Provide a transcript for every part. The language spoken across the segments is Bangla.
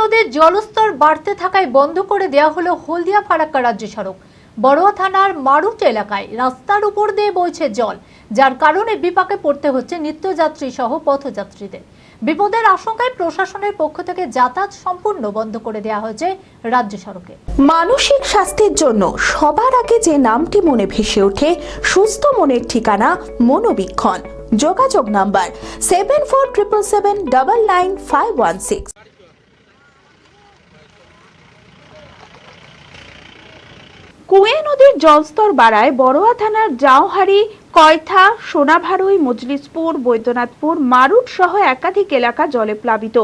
নদীর জলস্তর বাড়তে থাকায় বন্ধ করে দেওয়া হলো হলদিয়া ফারাক্কা রাজ্য সড়ক। বড়ুয়া থানার মারুট এলাকায় রাস্তার উপর দিয়ে বইছে জল, যার কারণে বিপাকে পড়তে হচ্ছে নিত্যযাত্রী সহ পথযাত্রীদের। বিপদের আশঙ্কায় প্রশাসনের পক্ষ থেকে যাতায়াত সম্পূর্ণ বন্ধ করে দেওয়া হয়েছে রাজ্য সড়কে। মানসিক স্বাস্থ্যের জন্য সবার আগে যে নামটি মনে ভেসে ওঠে, সুস্থ মনের ঠিকানা মনোবীক্ষণ। যোগাযোগ number seven four triple seven double nine five one six কুয়ে নদীর জলস্তর বাড়ায় বড়োয়া থানার জাওহারি কয়থা, সোনাভারুই, মজলিসপুর, বৈদ্যনাথপুর, মারুট সহ একাধিক এলাকা জলে প্লাবিত।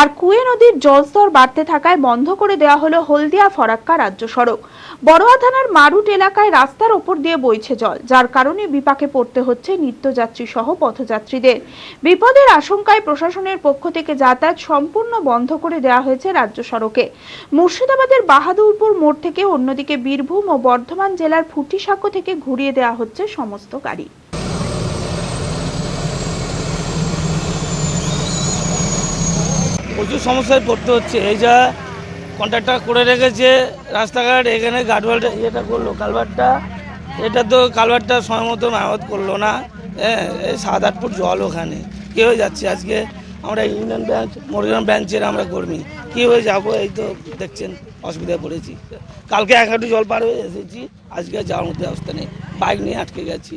আর কুয়ে নদীর জলস্তর বাড়তে থাকায় বন্ধ করে দেওয়া হলো হলদিয়া ফরাক্কা রাজ্য সড়ক। বড়ুয়া থানার মারুট এলাকায় রাস্তার ওপর দিয়ে বইছে জল, যার কারণে বিপাকে পড়তে হচ্ছে নিত্যযাত্রী সহ পথযাত্রীদের। বিপদের আশঙ্কায় প্রশাসনের পক্ষ থেকে যাতায়াত সম্পূর্ণ বন্ধ করে দেওয়া হয়েছে রাজ্য সড়কে। মুর্শিদাবাদের বাহাদুরপুর মোড় থেকে অন্যদিকে বীরভূম ও বর্ধমান জেলার ফুটিসাঁকো থেকে ঘুরিয়ে দেওয়া হচ্ছে সমস্ত গাড়ি প্রচুর সমস্যায় পড়তে হচ্ছে। এই যা কন্ট্রাক্টর করে রেখেছে রাস্তাঘাট, এখানে গাডওয়ালটা ইয়েটা করল, কালভারটা। এটা তো কালভারটা সময় মতো মেরামত করল না। হ্যাঁ এই সাত আট ফুট জল ওখানে। কী হয়ে যাচ্ছে? আজকে আমরা ইউনিয়ন ব্যাংক মরিগ্রাম ব্রাঞ্চের আমরা কর্মী। কী হয়ে যাব? এই তো দেখছেন, অসুবিধায় পড়েছি। কালকে এক হাঁটু জল পার হয়ে এসেছি। আজকে যাওয়ার মধ্যে অবস্থা নেই। বাইক নিয়ে আটকে গেছি।